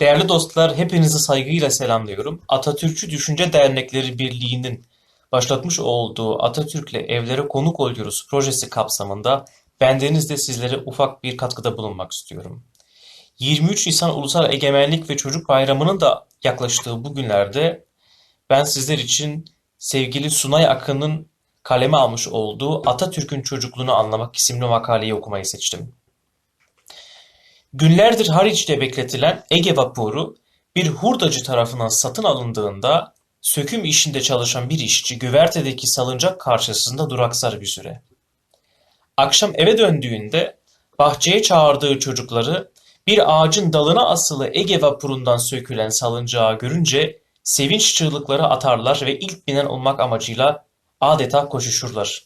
Değerli dostlar, hepinizi saygıyla selamlıyorum. Atatürkçü Düşünce Dernekleri Birliği'nin başlatmış olduğu Atatürk'le Evlere Konuk Oluyoruz projesi kapsamında bendeniz de sizlere ufak bir katkıda bulunmak istiyorum. 23 Nisan Ulusal Egemenlik ve Çocuk Bayramı'nın da yaklaştığı bu günlerde ben sizler için sevgili Sunay Akın'ın kaleme almış olduğu Atatürk'ün Çocukluğunu Anlamak isimli makaleyi okumayı seçtim. Günlerdir Haliç'te bekletilen Ege vapuru bir hurdacı tarafından satın alındığında söküm işinde çalışan bir işçi güvertedeki salıncak karşısında duraksar bir süre. Akşam eve döndüğünde bahçeye çağırdığı çocukları bir ağacın dalına asılı Ege vapurundan sökülen salıncağı görünce sevinç çığlıkları atarlar ve ilk binen olmak amacıyla adeta koşuşurlar.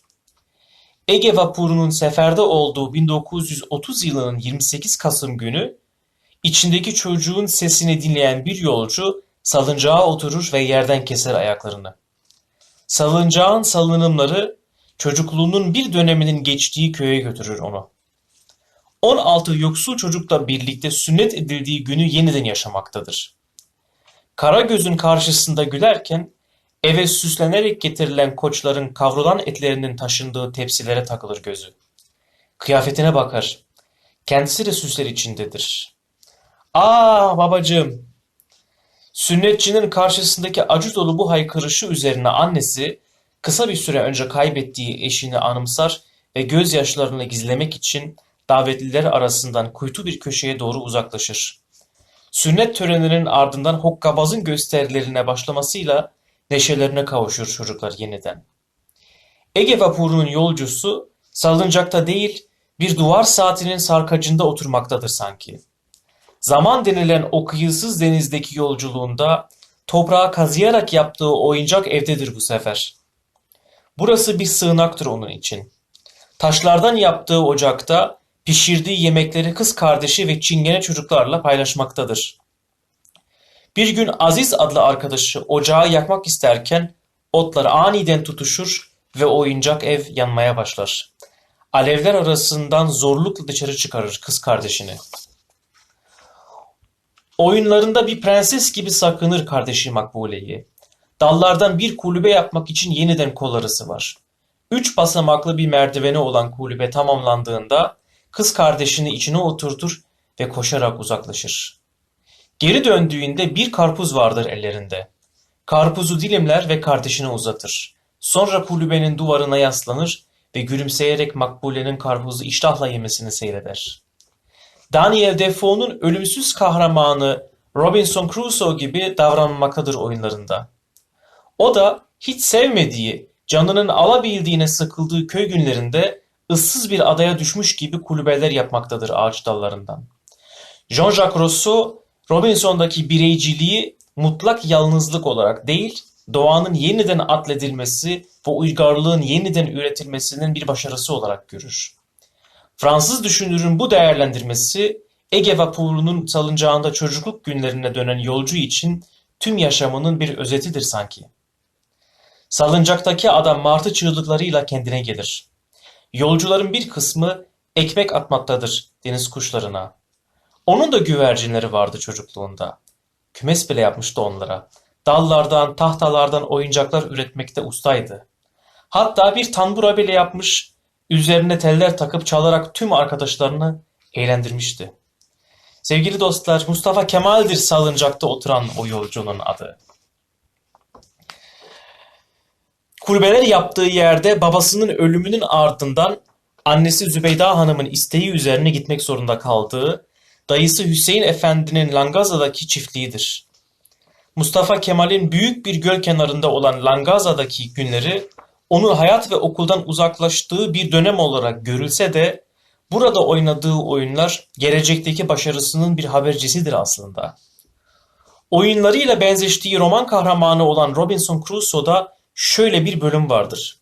Ege vapurunun seferde olduğu 1930 yılının 28 Kasım günü içindeki çocuğun sesini dinleyen bir yolcu salıncağa oturur ve yerden keser ayaklarını. Salıncağın salınımları çocukluğunun bir döneminin geçtiği köye götürür onu. 16 yoksul çocukla birlikte sünnet edildiği günü yeniden yaşamaktadır. Karagöz'ün karşısında gülerken eve süslenerek getirilen koçların kavrulan etlerinin taşındığı tepsilere takılır gözü. Kıyafetine bakar. Kendisi de süsler içindedir. Aa babacığım! Sünnetçinin karşısındaki acı dolu bu haykırışı üzerine annesi kısa bir süre önce kaybettiği eşini anımsar ve gözyaşlarını gizlemek için davetliler arasından kuytu bir köşeye doğru uzaklaşır. Sünnet töreninin ardından hokkabazın gösterilerine başlamasıyla neşelerine kavuşur çocuklar yeniden. Ege vapurunun yolcusu salıncakta değil bir duvar saatinin sarkacında oturmaktadır sanki. Zaman denilen o kıyısız denizdeki yolculuğunda toprağa kazıyarak yaptığı oyuncak evdedir bu sefer. Burası bir sığınaktır onun için. Taşlardan yaptığı ocakta pişirdiği yemekleri kız kardeşi ve çingene çocuklarla paylaşmaktadır. Bir gün Aziz adlı arkadaşı ocağı yakmak isterken otlar aniden tutuşur ve oyuncak ev yanmaya başlar. Alevler arasından zorlukla dışarı çıkarır kız kardeşini. Oyunlarında bir prenses gibi sakınır kardeşi Makbule'yi. Dallardan bir kulübe yapmak için yeniden kol arası var. Üç basamaklı bir merdiveni olan kulübe tamamlandığında kız kardeşini içine oturtur ve koşarak uzaklaşır. Geri döndüğünde bir karpuz vardır ellerinde. Karpuzu dilimler ve kardeşine uzatır. Sonra kulübenin duvarına yaslanır ve gülümseyerek Makbule'nin karpuzu iştahla yemesini seyreder. Daniel Defoe'nun ölümsüz kahramanı Robinson Crusoe gibi davranmaktadır oyunlarında. O da hiç sevmediği, canının alabildiğine sıkıldığı köy günlerinde ıssız bir adaya düşmüş gibi kulübeler yapmaktadır ağaç dallarından. Jean-Jacques Rousseau, Robinson'daki bireyciliği mutlak yalnızlık olarak değil, doğanın yeniden atledilmesi ve uygarlığın yeniden üretilmesinin bir başarısı olarak görür. Fransız düşünürün bu değerlendirmesi Ege vapurunun salıncağında çocukluk günlerine dönen yolcu için tüm yaşamının bir özetidir sanki. Salıncaktaki adam martı çığlıklarıyla kendine gelir. Yolcuların bir kısmı ekmek atmaktadır deniz kuşlarına. Onun da güvercinleri vardı çocukluğunda. Kümes bile yapmıştı onlara. Dallardan, tahtalardan oyuncaklar üretmekte ustaydı. Hatta bir tambura bile yapmış, üzerine teller takıp çalarak tüm arkadaşlarını eğlendirmişti. Sevgili dostlar, Mustafa Kemal'dir salıncakta oturan o yolcunun adı. Kulübeler yaptığı yerde babasının ölümünün ardından annesi Zübeyda Hanım'ın isteği üzerine gitmek zorunda kaldığı dayısı Hüseyin Efendi'nin Langaza'daki çiftliğidir. Mustafa Kemal'in büyük bir göl kenarında olan Langaza'daki günleri onun hayat ve okuldan uzaklaştığı bir dönem olarak görülse de burada oynadığı oyunlar gelecekteki başarısının bir habercisidir aslında. Oyunlarıyla benzeştiği roman kahramanı olan Robinson Crusoe'da şöyle bir bölüm vardır.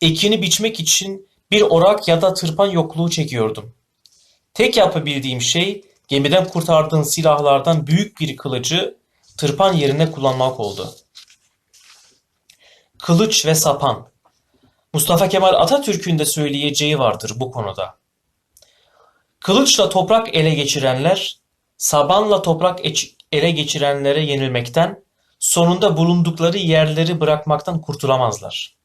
Ekini biçmek için bir orak ya da tırpan yokluğu çekiyordum. Tek yapabildiğim şey gemiden kurtardığın silahlardan büyük bir kılıcı tırpan yerine kullanmak oldu. Kılıç ve sapan. Mustafa Kemal Atatürk'ün de söyleyeceği vardır bu konuda. Kılıçla toprak ele geçirenler sabanla toprak ele geçirenlere yenilmekten, sonunda bulundukları yerleri bırakmaktan kurtulamazlar.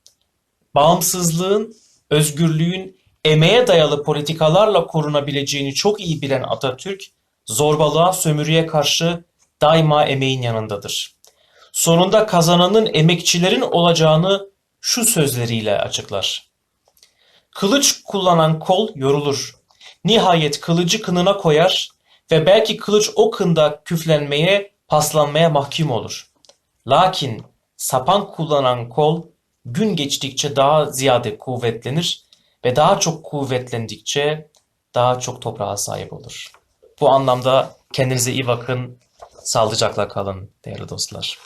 Bağımsızlığın, özgürlüğün emeğe dayalı politikalarla korunabileceğini çok iyi bilen Atatürk, zorbalığa, sömürüye karşı daima emeğin yanındadır. Sonunda kazananın emekçilerin olacağını şu sözleriyle açıklar. Kılıç kullanan kol yorulur. Nihayet kılıcı kınına koyar ve belki kılıç o kında küflenmeye, paslanmaya mahkum olur. Lakin sapan kullanan kol gün geçtikçe daha ziyade kuvvetlenir ve daha çok kuvvetlendikçe daha çok toprağa sahip olur. Bu anlamda kendinize iyi bakın, sağlıcakla kalın değerli dostlar.